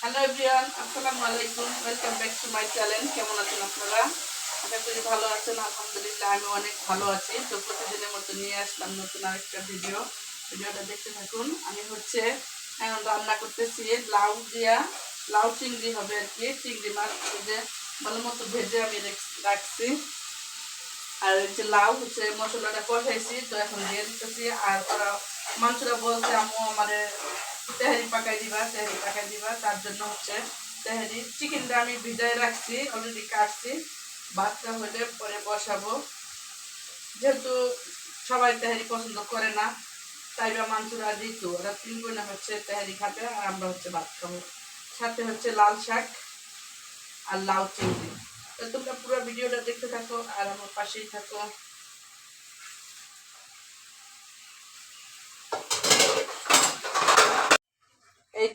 Hello everyone আসসালামু আলাইকুম welcome back to my channel কেমন আছেন আপনারা? আশা করি ভালো আছেন, আলহামদুলিল্লাহ আমি অনেক ভালো আছি। তো প্রতিদিনের মতো নিয়ে আসলাম নতুন আরেকটা ভিডিও ভিডিওটা দেখতে থাকুন। আমি হচ্ছে রান্না করতেছি লাউ দিয়া, লাউ চিংড়ি হবে আর কি। চিংড়ি মাছ যে ভালো মতো ভেজে আমি রেখ- রাখছি। আর যে লাউ হচ্ছে, মশলাটা কষাইছি, তো এখন দিয়ে দিতেছি। আর ওরা মাংসটা বলছে, আম্মু আমারে তেহারি পাকাই দিবা, তেহারি পাকাই দিবা, তার জন্য হচ্ছে তেহারি চিকেনটা আমি ভিজায় রাখছি অলরেডি কাটছি। ভাতটা হলে পরে বসাবো। যেহেতু সবাই তেহারি পছন্দ করে না, তাই বা মাংসরা দিত ওরা তিন বোনে হচ্ছে তেহারি খাবে আর আমরা হচ্ছে ভাত খাব। সাথে হচ্ছে লাল শাক আর লাউ চিংড়ি। তো তোমরা পুরো ভিডিওটা দেখতে থাকো আর আমার পাশেই থাকো।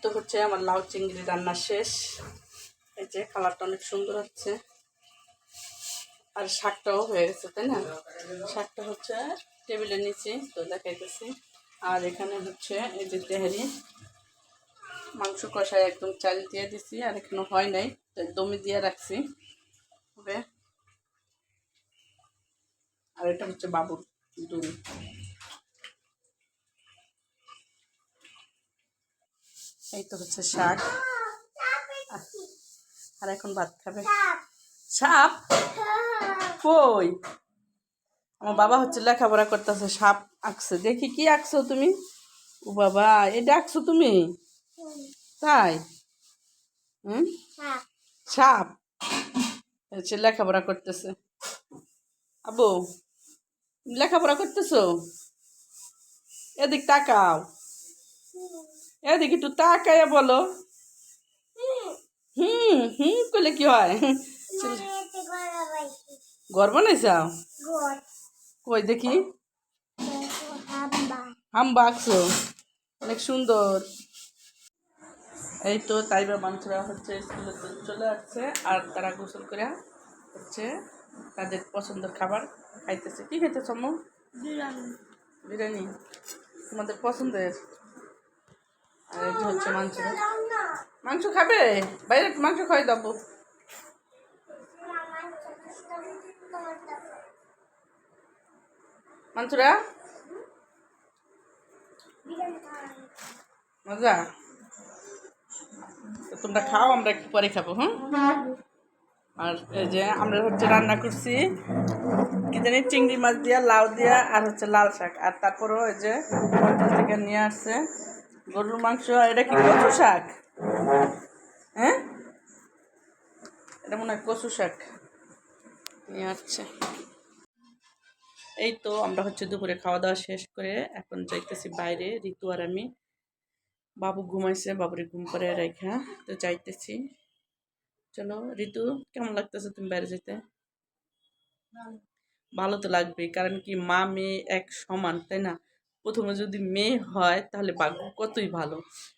তো হচ্ছে আমার লাউ চিংড়ি রান্না শেষ। এই যে কালারটা অনেক সুন্দর হচ্ছে। আর শাকটাও হয়ে গেছে, তাই না? শাকটা হচ্ছে টেবিলে নিচে তো দেখাইতেছি। আর এখানে হচ্ছে এই যে তেহারি। মাংস কষায় একদম চাল দিয়ে দিছি, আর এখনও হয় নাই দমে দিয়ে রাখছি। হবে আর এটা হচ্ছে বাবুর দুধ এই তো হচ্ছে শাক। আর এখন ভাত খাবে। সাপ? কই? আমার বাবা হচ্ছে লেখাপড়া করতেছে, সাপ আঁকছে। দেখি কি আঁকছো তুমি? ও বাবা এটা আঁকছো তুমি? তাই? হুম? সাপ? হচ্ছে লেখাপড়া করতেছে। আবু লেখাপড়া করতেছো? এদিক তাকাও। এদিক একটু তাকাইয়া বলো। হুম। হুম করলে কি হয়? ঘর বানাইছাও কই দেখি। হাম বাক্সো অনেক সুন্দর। এই তো তাইবা মানুষরা হচ্ছে স্কুলে চলে আসছে আর তারা গোসল করে হচ্ছে তাদের পছন্দের খাবার খাইতেছে। কি খাইতেছ বিরিয়ানি। বিরিয়ানি। তোমাদের পছন্দের? আর যে হচ্ছে মাংস। মাংস খাবে? বাইরে মাংস খাই দেবো মাংসরা মজা? তোমরা খাও, আমরা একটু পরে খাব হ্যাঁ আর এই যে আমরা হচ্ছে রান্না করছি, কি জানি, চিংড়ি মাছ দিয়া, লাউ দিয়া, আর হচ্ছে লাল শাক। আর তারপরও এই যে হোটেল থেকে নিয়ে আসছে। গরুর মাংস এটা কি কচু শাক? হ্যাঁ? এটা মনে হয় কচু শাক। নিয়ে আসছে এই তো আমরা হচ্ছে দুপুরে খাওয়া দাওয়া শেষ করে এখন যাইতেছি বাইরে। ঋতু আর আমি। বাবু ঘুমাইছে বাবুরে ঘুম করে রেখা তো যাইতেছি। চলো ঋতু কেমন লাগতেছে তুমি বাইরে যেতে ভালো তো লাগবেই কারণ কি মা মেয়ে এক সমান তাই না? প্রথমে যদি মেয়ে হয়, তাহলে ভাগ্য কতই ভালো?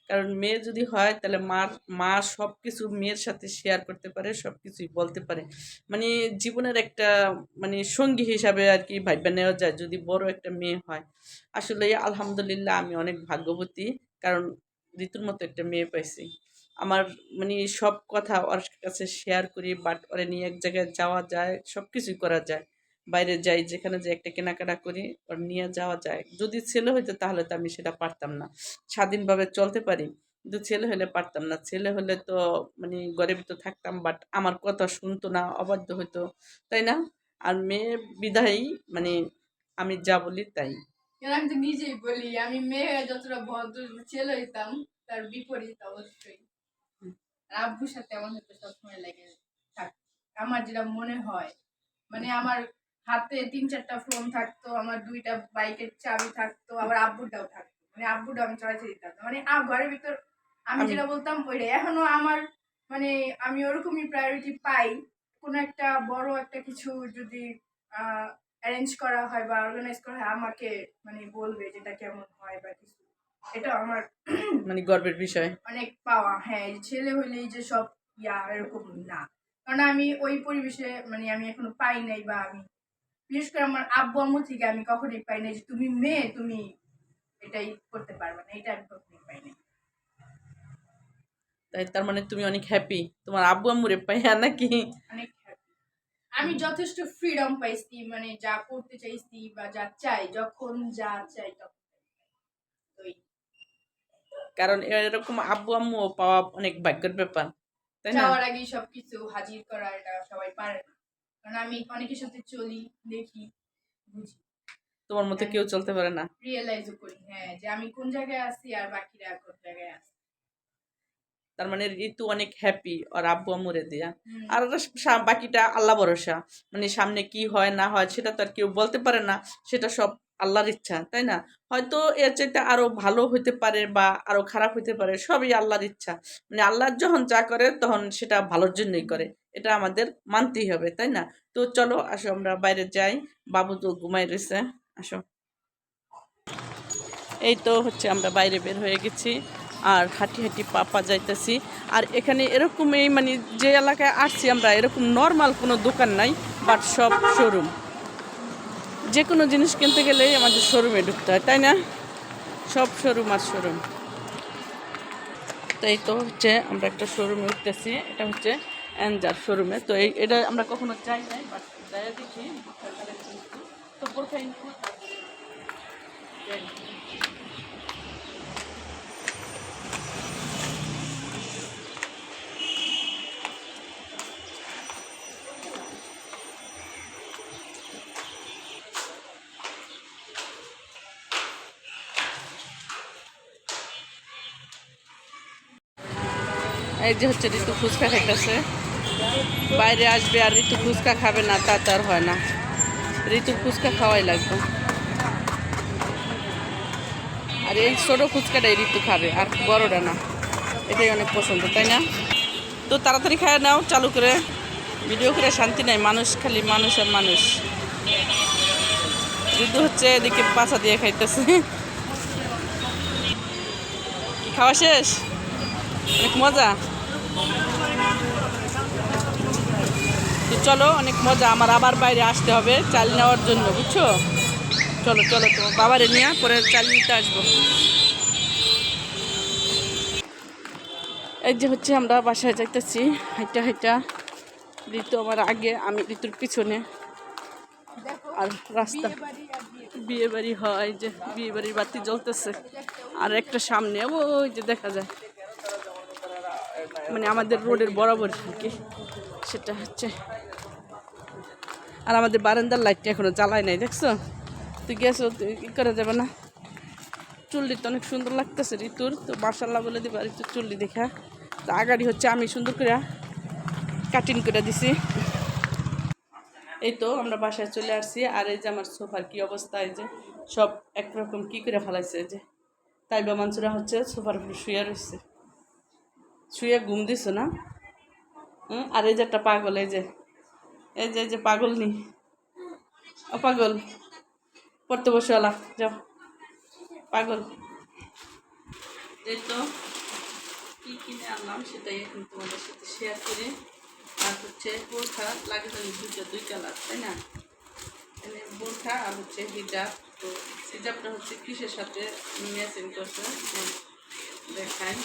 কারণ মেয়ে যদি হয়, তাহলে মার, মা সব কিছু মেয়ের সাথে শেয়ার করতে পারে সব কিছুই বলতে পারে। মানে জীবনের একটা মানে সঙ্গী হিসাবে আর কি ভাইবা নেওয়া যায়, যদি বড় একটা মেয়ে হয়। আসলে আলহামদুলিল্লাহ আমি অনেক ভাগ্যবতী, কারণ ঋতুর মতো একটা মেয়ে পাইছি। আমার মানে সব কথা ওর কাছে শেয়ার করি বাট ওরে নিয়ে এক জায়গায় যাওয়া যায় সব কিছুই করা যায়। বাইরে যাই যেখানে যে একটা কেনাকাটা করি ওর নিয়ে যাওয়া যায়। যদি ছেলে হইতো তাহলে তো আমি সেটা পারতাম না। স্বাধীনভাবে চলতে পারি কিন্তু ছেলে হলে পারতাম না। ছেলে হলে তো মানে ঘরে ভিতর থাকতাম বাট আমার কথা শুনতো না অবাধ্য হইতো তাই না? আর মেয়ে বিধায়ী মানে আমি যা বলি তাই। এর আমি তো নিজেই বলি আমি মেয়ে যতটা ভদ্র ছেলে হইতাম তার বিপরীত অবশ্যই। আর আব্বুর সাথে আমার সবসময় লেগে থাক আমার যেটা মনে হয় মানে আমার হাতে তিন চারটা ফোন থাকতো আমার দুইটা বাইকের চাবি থাকতো আবার আব্বুটাও থাকতো। মানে আব্বুটা আমি চড়াইতে দিতাম। মানে ঘরের ভিতর আমি যেটা বলতাম ওইটাই। এখনও আমার মানে আমি ওরকমই প্রায়োরিটি পাই। কোনো একটা বড় একটা কিছু যদি অ্যারেঞ্জ করা হয় বা অর্গানাইজ করা হয় আমাকে মানে বলবে যেটা কেমন হয় বা কিছু। এটা আমার মানে গর্বের বিষয়। অনেক পাওয়া। হ্যাঁ ছেলে হইলেই যে সব ইয়া এরকম না। কারণ আমি ওই পরিবেশে মানে আমি এখনও পাই নাই বা আমি বিশেষ করে আমার আব্বু আম্মু থেকে আমি কখনোই পাই নাই যে তুমি মেয়ে তুমি এটাই করতে পারবে না এটা আমি কখনোই পাই নাই। তাই তার মানে তুমি অনেক হ্যাপি তোমার আব্বু আম্মুরে পাইয়া নাকি? অনেক। আমি যথেষ্ট ফ্রিডম পাইছি মানে যা করতে চাইছি বা যা চাই যখন যা চাই তখন কারণ এরকম আব্বু আম্মু পাওয়া অনেক ভাগ্যের ব্যাপার তাই না? যাওয়ার আগেই সবকিছু হাজির করা এটা সবাই পারে না। কারণ আমি অনেকের সাথে চলি দেখি বুঝি। তোমার মতো কেউ চলতে পারে না? রিয়েলাইজও করি হ্যাঁ যে আমি কোন জায়গায় আছি আর বাকিরা কোন জায়গায় আছে। তার মানে ঋতু অনেক হ্যাপি আর আব্বু আম্মুরে দিয়া। আর বাকিটা আল্লাহ ভরসা। মানে সামনে কি হয় না হয় সেটা তো আর কেউ বলতে পারে না। সেটা সব আল্লাহর ইচ্ছা তাই না? হয়তো এর চাইতে আরও ভালো হতে পারে বা আরও খারাপ হতে পারে সবই আল্লাহর ইচ্ছা। মানে আল্লাহ যখন যা করে তখন সেটা ভালোর জন্যই করে। এটা আমাদের মানতেই হবে, তাই না? তো চলো, আসো আমরা বাইরে যাই। বাবু তো ঘুমাই রয়েছে, আসো। এই তো হচ্ছে আমরা বাইরে বের হয়ে গেছি আর হাঁটি হাঁটি পাপা যাইতেছি। আর এখানে এরকমই মানে যে এলাকায় আসছি আমরা, এরকম নর্মাল কোনো দোকান নাই বাট সব শোরুম যে কোনো জিনিস কিনতে গেলেই আমাদের শোরুমে ঢুকতে হয়, তাই না? সব শোরুম আর শোরুম তো এই তো হচ্ছে আমরা একটা শোরুমে উঠতেছি, এটা হচ্ছে অ্যানজার শোরুমে তো এই, এটা আমরা কখনো যাই নাই বাট দেখি। এই যে হচ্ছে ঋতু ফুচকা খাইতেছে। বাইরে আসবে আর ঋতু ফুচকা খাবে না, তা তো আর হয় না। ঋতু ফুচকা খাওয়াই লাগবে। আর এই ছোটো ফুচকাটাই ঋতু খাবে, আর বড়টা না। এটাই অনেক পছন্দ, তাই না? তো তাড়াতাড়ি খায় নাও, চালু করে। ভিডিও করে শান্তি নাই, মানুষ খালি মানুষ আর মানুষ। ঋতু হচ্ছে, এদিকে পাছা দিয়ে খাইতেছে। খাওয়া শেষ? অনেক মজা? চলো, অনেক মজা, আমার আবার বাইরে আসতে হবে চাল নেওয়ার জন্য, বুঝছ? চলো চলো তো বাবারে নিয়ে পরে চাল নিতে আসব। এই যে হচ্ছে আমরা বাসায় যাইতেছি, হাইটা হাইটা। ঋতু আমার আগে, আমি ঋতুর পিছনে। আর রাস্তা। বিয়ে বাড়ি হয়, যে বিয়ে বাড়ির বাতি জ্বলতেছে। আর একটা সামনে, ওই যে দেখা যায়। মানে আমাদের রোডের বরাবর কি। সেটা হচ্ছে আর আমাদের বারান্দার লাইটটা এখনও জ্বালায় নাই, দেখছ? তুই গেছো, তুই কি করা যাবে না? চুল্লি তো অনেক সুন্দর লাগতেছে ঋতুর, তো মার্শাল্লাহ বলে দিবা ঋতুর চুল্লি দেখা। তো আগাড়ি হচ্ছে, আমি সুন্দর করে কাটিং করে দিছি। এই তো আমরা বাসায় চলে আসছি, আর এই যে আমার সোফার কি অবস্থা, এই যে সব একরকম কি করে ফেলাইছে যে তাই বা মানুষরা হচ্ছে সোফার উপরে শুয়ে রয়েছে। শুয়ে ঘুম দিছ না? আর এই যে একটা পাগল, এই যে এই যে যে, পাগল নি। ও পাগল। পড়তে বসে, আলা, যাও। পাগল। এই তো কি কিনে আনলাম সেটাই এখন তোমাদের সাথে শেয়ার করি। আর হচ্ছে বোরখা, লাগে তো দুইটা, দুই কালার তাই না? এখানে বোরখা আর হচ্ছে হিজাব তো হিজাবটা হচ্ছে কিসের সাথে ম্যাচিং করছে? দেখাই।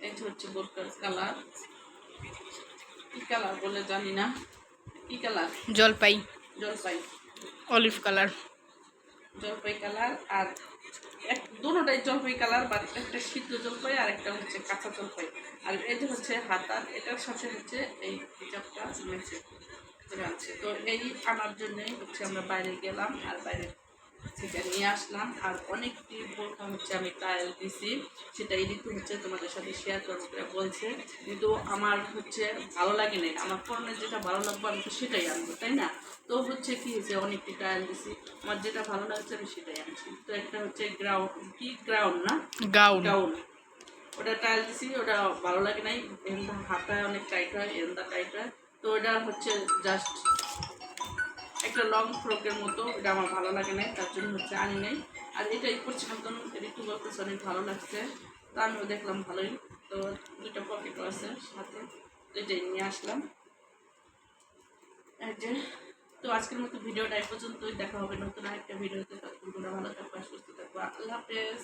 এই হচ্ছে বোরখার কালার কি কালার বলে জানি না। কি কালার? জলপাই। জলপাই। Olive colour. জলপাই কালার আর এক দুটোটাই জলপাই কালার বা একটা সিদ্ধ জলপাই আর একটা হচ্ছে কাঁচা জলপাই। আর এই যে হচ্ছে হাতার এটার সাথে হচ্ছে এই হিজাবটা মেছে আছে। তো এই আনার জন্যই হচ্ছে আমরা বাইরে গেলাম আর বাইরে থেকে নিয়ে আসলাম। আর অনেকটি বোরখা হচ্ছে আমি ট্রায়াল দিছি। সেটা ঋতু হচ্ছে তোমাদের সাথে শেয়ার করব করে বলছে। কিন্তু আমার হচ্ছে ভালো লাগে না আমার ফোনে যেটা ভালো লাগবে আমি তো সেটাই আনব তাই না? তো হচ্ছে কি হয়েছে অনেকটি ট্রায়াল দিছি। আমার যেটা ভালো লাগছে আমি সেটাই আনছি। তো একটা হচ্ছে গ্রাউন্ড কি গ্রাউন্ড না? গাউন গাউন ওটা ট্রায়াল দিছি ওটা ভালো লাগে নাই। এন্দা হাতায় অনেক টাইট হয় এন্দা টাইট হয়। তো ওটা হচ্ছে জাস্ট একটা লং ফ্রকের মতো, এটা আমার ভালো লাগে নাই, তার জন্য হচ্ছে আনি নাই। আর এটাই করছি মতন ঋতু বলতেছে অনেক ভালো লাগছে। তো আমিও দেখলাম ভালোই। তো দুইটা পকেটও আছে সাথে এটাই নিয়ে আসলাম। যে, তো আজকের মতো ভিডিওটা এই পর্যন্তই। দেখা হবে নতুন আরেকটা ভিডিওতে। তোমরা ভালো থাকব সুস্থ থাকবা আল্লাহ হাফেজ।